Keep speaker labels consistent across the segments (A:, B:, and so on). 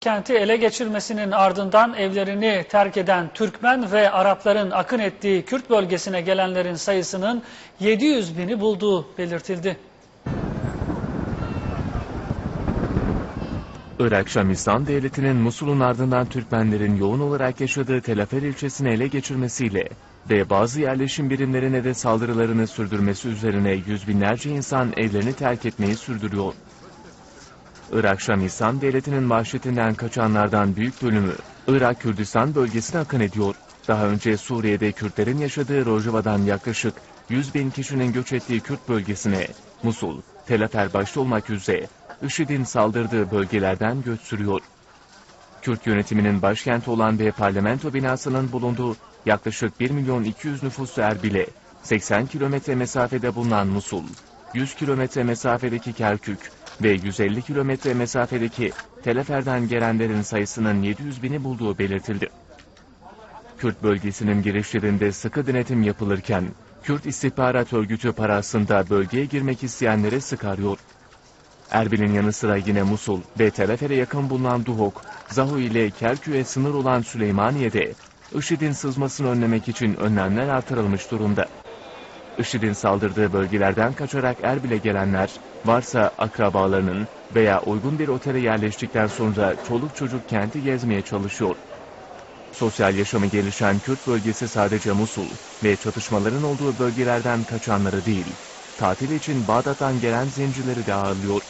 A: Kenti ele geçirmesinin ardından evlerini terk eden Türkmen ve Arapların akın ettiği Kürt bölgesine gelenlerin sayısının 700 bini bulduğu belirtildi.
B: Irak Şam İslam Devleti'nin Musul'un ardından Türkmenlerin yoğun olarak yaşadığı Telafer ilçesini ele geçirmesiyle ve bazı yerleşim birimlerine de saldırılarını sürdürmesi üzerine yüz binlerce insan evlerini terk etmeyi sürdürüyor. Irak Şam İslam Devleti'nin vahşetinden kaçanlardan büyük bölümü Irak Kürdistan bölgesine akın ediyor. Daha önce Suriye'de Kürtlerin yaşadığı Rojava'dan yaklaşık 100 bin kişinin göç ettiği Kürt bölgesine Musul, Telafer başta olmak üzere IŞİD'in saldırdığı bölgelerden göç sürüyor. Kürt yönetiminin başkenti olan ve parlamento binasının bulunduğu yaklaşık 1 milyon 200 nüfuslu Erbil'e 80 kilometre mesafede bulunan Musul, 100 kilometre mesafedeki Kerkük ve 150 kilometre mesafedeki Telefer'den gelenlerin sayısının 700 bini bulduğu belirtildi. Kürt bölgesinin girişlerinde sıkı denetim yapılırken, Kürt İstihbarat Örgütü parasında bölgeye girmek isteyenlere sık arıyor. Erbil'in yanı sıra yine Musul ve Telefer'e yakın bulunan Duhok, Zahu ile Kerkük'e sınır olan Süleymaniye'de IŞİD'in sızmasını önlemek için önlemler artırılmış durumda. IŞİD'in saldırdığı bölgelerden kaçarak Erbil'e gelenler, varsa akrabalarının veya uygun bir otele yerleştikten sonra çoluk çocuk kenti gezmeye çalışıyor. Sosyal yaşamı gelişen Kürt bölgesi sadece Musul ve çatışmaların olduğu bölgelerden kaçanları değil, tatil için Bağdat'tan gelen zencileri de ağırlıyor.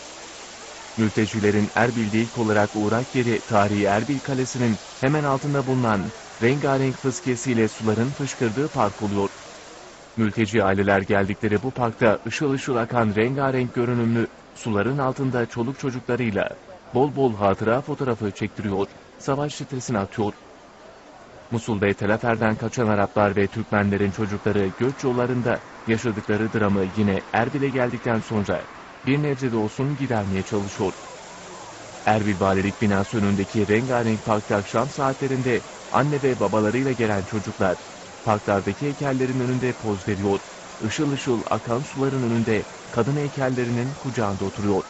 B: Mültecilerin Erbil'de ilk olarak uğrak yeri tarihi Erbil Kalesi'nin hemen altında bulunan rengarenk fıskiyesiyle suların fışkırdığı park oluyor. Mülteci aileler geldikleri bu parkta ışıl ışıl akan rengarenk görünümlü suların altında çoluk çocuklarıyla bol bol hatıra fotoğrafı çektiriyor, savaş stresini atıyor. Musul ve Telafer'den kaçan Araplar ve Türkmenlerin çocukları göç yollarında yaşadıkları dramı yine Erbil'e geldikten sonra bir nebze de olsun gidermeye çalışıyor. Erbil Valilik binası önündeki rengarenk parkta akşam saatlerinde anne ve babalarıyla gelen çocuklar parklardaki heykellerin önünde poz veriyor. Işıl ışıl akan suların önünde kadın heykellerinin kucağında oturuyor.